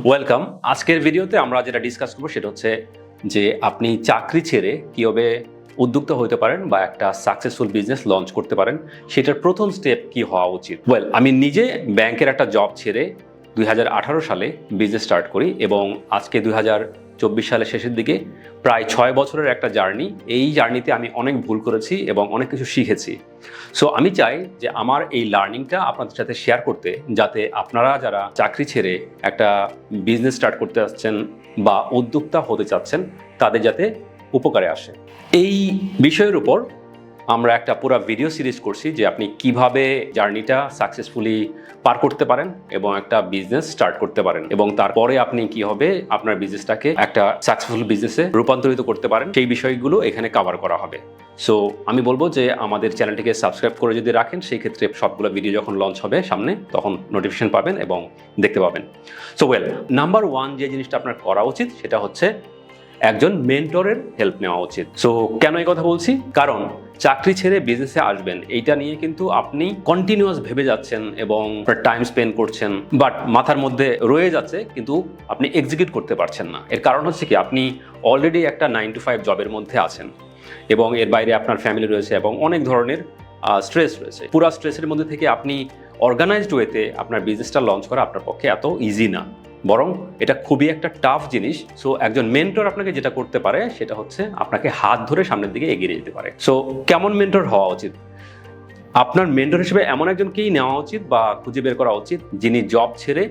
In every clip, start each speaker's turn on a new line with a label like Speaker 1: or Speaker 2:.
Speaker 1: Welcome আজকের ভিডিওতে আমরা যেটা ডিসকাস করব সেটা হচ্ছে যে আপনি চাকরি ছেড়ে কীভাবে উদ্যোক্তা হতে পারেন বা একটা সাকসেসফুল বিজনেস লঞ্চ করতে পারেন, সেটার প্রথম স্টেপ কি হওয়া উচিত? ওয়েল আমি নিজে ব্যাংকের একটা জব ছেড়ে দুই হাজার আঠারো সালে বিজনেস স্টার্ট করি এবং আজকে দুই হাজার চব্বিশ সালের শেষের দিকে প্রায় ছয় বছরের একটা জার্নি। এই জার্নিতে আমি অনেক ভুল করেছি এবং অনেক কিছু শিখেছি। সো আমি চাই যে আমার এই লার্নিংটা আপনাদের সাথে শেয়ার করতে, যাতে আপনারা যারা চাকরি ছেড়ে একটা বিজনেস স্টার্ট করতে আসছেন বা উদ্যোক্তা হতে চাচ্ছেন, তাদের যাতে উপকারে আসে। এই বিষয়ের উপর আমরা একটা পুরো ভিডিও সিরিজ করছি যে আপনি কীভাবে জার্নিটা সাকসেসফুলি পার করতে পারেন এবং একটা বিজনেস স্টার্ট করতে পারেন এবং তারপরে আপনি কি হবে আপনার বিজনেসটাকে একটা সাকসেসফুল বিজনেসে রূপান্তরিত করতে পারেন। সেই বিষয়গুলো এখানে কভার করা হবে। সো আমি বলব যে আমাদের চ্যানেলটিকে সাবস্ক্রাইব করে যদি রাখেন, সেই ক্ষেত্রে সবগুলো ভিডিও যখন লঞ্চ হবে সামনে, তখন নোটিফিকেশন পাবেন এবং দেখতে পাবেন। সো ওয়েল নাম্বার ওয়ান যে জিনিসটা আপনার করা উচিত, সেটা হচ্ছে একজন মেন্টরের হেল্প নেওয়া উচিত। সো কেন এই কথা বলছি? কারণ চাকরি ছেড়ে বিজনেসে আসবেন, এইটা নিয়ে কিন্তু আপনি কন্টিনিউয়াস ভেবে যাচ্ছেন এবং টাইম স্পেন্ড করছেন বাট মাথার মধ্যে রয়ে যাচ্ছে কিন্তু আপনি এক্সিকিউট করতে পারছেন না। এর কারণ হচ্ছে কি, আপনি অলরেডি একটা নাইন টু ফাইভ জবের মধ্যে আছেন এবং এর বাইরে আপনার ফ্যামিলি রয়েছে এবং অনেক ধরনের স্ট্রেস রয়েছে। পুরো স্ট্রেসের মধ্যে থেকে আপনি অর্গানাইজড ওয়েতে আপনার বিজনেসটা লঞ্চ করা আপনার পক্ষে এত ইজি না। বরং এটা খুবই একটা টাফ জিনিস। সো একজন মেন্টর আপনাকে যেটা করতে পারে, সেটা হচ্ছে আপনাকে হাত ধরে সামনের দিকে এগিয়ে যেতে পারে। সো কেমন মেন্টর হওয়া উচিত? আপনার মেন্টর হিসেবে এমন একজনকেই নেওয়া উচিত বা খুঁজে বের করা উচিত যিনি জব ছেড়ে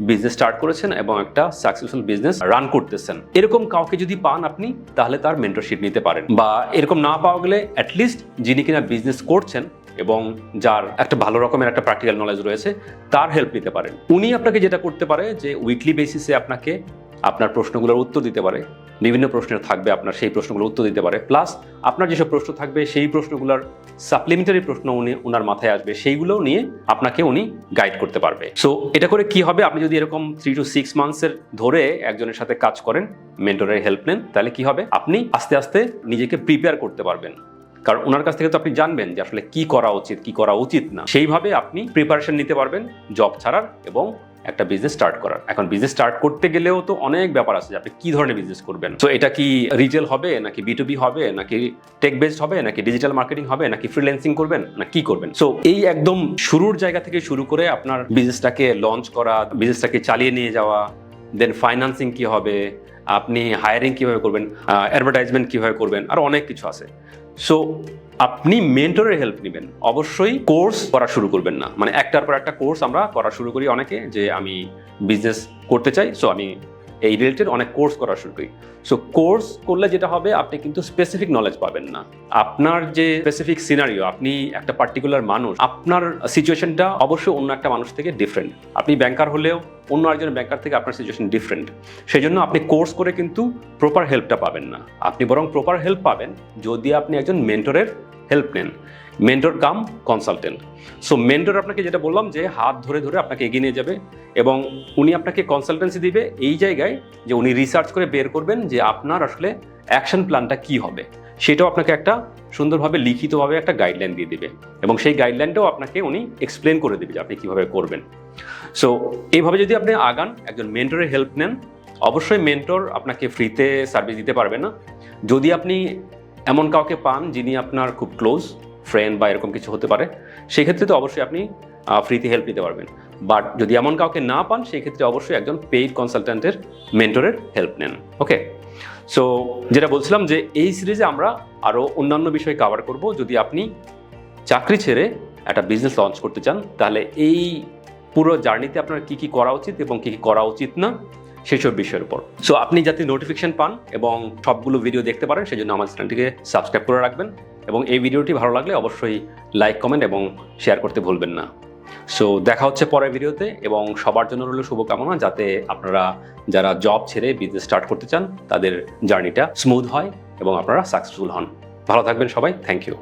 Speaker 1: বিজনেস স্টার্ট করেছেন এবং একটা সাকসেসফুল বিজনেস রান করতেছেন। এরকম কাউকে যদি পান আপনি, তাহলে তার মেন্টরশিপ নিতে পারেন। বা এরকম না পাওয়া গেলে অ্যাটলিস্ট যিনি কিনা বিজনেস করছেন এবং যার একটা ভালো রকমের একটা প্র্যাকটিক্যাল নলেজ রয়েছে, তার হেল্প নিতে পারেন। উনি আপনাকে যেটা করতে পারে যে উইকলি বেসিসে আপনাকে আপনার প্রশ্নগুলোর উত্তর দিতে পারে, বিভিন্ন প্রশ্নের থাকবে আপনার, সেই প্রশ্নগুলোর উত্তর দিতে পারে। প্লাস আপনার যেসব প্রশ্ন থাকবে, সেই প্রশ্নগুলোর সাপ্লিমেন্টারি প্রশ্ন উনি ওনার মাথায় আসবে, সেইগুলো নিয়ে আপনাকে উনি গাইড করতে পারবে। সো এটা করে কি হবে? আপনি যদি এরকম থ্রি টু সিক্স মান্থসের ধরে একজনের সাথে কাজ করেন মেন্টরের হেল্প নেন, তাহলে কি হবে? আপনি আস্তে আস্তে নিজেকে প্রিপেয়ার করতে পারবেন। কারণ ওনার কাছ থেকে তো আপনি জানবেন যে আসলে কি করা উচিত, কি করা উচিত না। সেইভাবে আপনি প্রিপারেশন নিতে পারবেন জব ছাড়ার এবং একটা বিজনেস স্টার্ট করার। এখন বিজনেস স্টার্ট করতে গেলেও তো অনেক ব্যাপার আছে আপনি কি ধরনের বিজনেস করবেন। তো এটা কি রিটেল হবে, নাকি বিটুবি হবে, নাকি টেক বেসড হবে, নাকি ডিজিটাল মার্কেটিং হবে, নাকি ফ্রিল্যান্সিং করবেন, না কি করবেন? সো এই একদম শুরুর জায়গা থেকে শুরু করে আপনার বিজনেসটাকে লঞ্চ করা বিজনেসটাকে চালিয়ে নিয়ে যাওয়া দেন ফাইন্যান্সিং কি হবে আপনি হায়ারিং কীভাবে করবেন অ্যাডভার্টাইজমেন্ট কীভাবে করবেন, আর অনেক কিছু আছে। সো আপনি মেন্টরের হেল্প নেবেন। অবশ্যই কোর্স করা শুরু করবেন না। মানে একটার পর একটা কোর্স আমরা করা শুরু করি অনেকে যে আমি বিজনেস করতে চাই সো আমি এই রিলেটেড অনেক কোর্স করা শুরু করি। সো কোর্স করলে যেটা হবে, আপনি কিন্তু স্পেসিফিক নলেজ পাবেন না। আপনার যে স্পেসিফিক সিনারিও আপনি একটা পার্টিকুলার মানুষ, আপনার সিচুয়েশনটা অবশ্যই অন্য একটা মানুষ থেকে ডিফারেন্ট আপনি ব্যাংকার হলেও অন্য একজন ব্যাংকার থেকে আপনার সিচুয়েশন ডিফারেন্ট সেই জন্য আপনি কোর্স করে কিন্তু প্রপার হেল্পটা পাবেন না। আপনি বরং প্রপার হেল্প পাবেন যদি আপনি একজন মেন্টরের হেল্প নেন। Mentor cum consultant. So mentor আপনাকে যেটা বললাম যে হাত ধরে ধরে আপনাকে এগিয়ে নিয়ে যাবে এবং উনি আপনাকে কনসালটেন্সি দিবে এই জায়গায় যে উনি রিসার্চ করে বের করবেন যে আপনার আসলে অ্যাকশন প্ল্যানটা কি হবে। সেটাও আপনাকে একটা সুন্দরভাবে লিখিতভাবে একটা গাইডলাইন দিয়ে দিবে এবং সেই গাইডলাইনটাও আপনাকে উনি এক্সপ্লেন করে দেবে যে আপনি কীভাবে করবেন। সো এইভাবে যদি আপনি আগান, একজন মেন্টরের হেল্প নেন, অবশ্যই মেন্টর আপনাকে ফ্রিতে সার্ভিস দিতে পারবে না। যদি আপনি এমন কাউকে পান যিনি আপনার খুব ক্লোজ ফ্রেন্ড বা এরকম কিছু হতে পারে, সেক্ষেত্রে তো অবশ্যই আপনি ফ্রিতে হেল্প নিতে পারবেন। বাট যদি এমন কাউকে না পান সেই ক্ষেত্রে অবশ্যই একজন পেইড কনসালট্যান্টের মেন্টরের হেল্প নেন। ওকে সো যেটা বলছিলাম যে এই সিরিজে আমরা আরও অন্যান্য বিষয় কভার করব। যদি আপনি চাকরি ছেড়ে একটা বিজনেস লঞ্চ করতে চান, তাহলে এই পুরো জার্নিতে আপনার কি কি করা উচিত এবং কি কি করা উচিত না সেসব বিষয়ের উপর। সো আপনি যাতে নোটিফিকেশন পান এবং সবগুলো ভিডিও দেখতে পারেন সেই জন্য আমার চ্যানেলটিকে সাবস্ক্রাইব করে রাখবেন এবং এই ভিডিওটি ভালো লাগলে অবশ্যই লাইক কমেন্ট এবং শেয়ার করতে ভুলবেন না। সো দেখা হচ্ছে পরের ভিডিওতে এবং সবার জন্য রইল শুভকামনা, যাতে আপনারা যারা জব ছেড়ে বিজনেস স্টার্ট করতে চান, তাদের জার্নিটা স্মুথ হয় এবং আপনারা সাকসেসফুল হন। ভালো থাকবেন সবাই থ্যাংক ইউ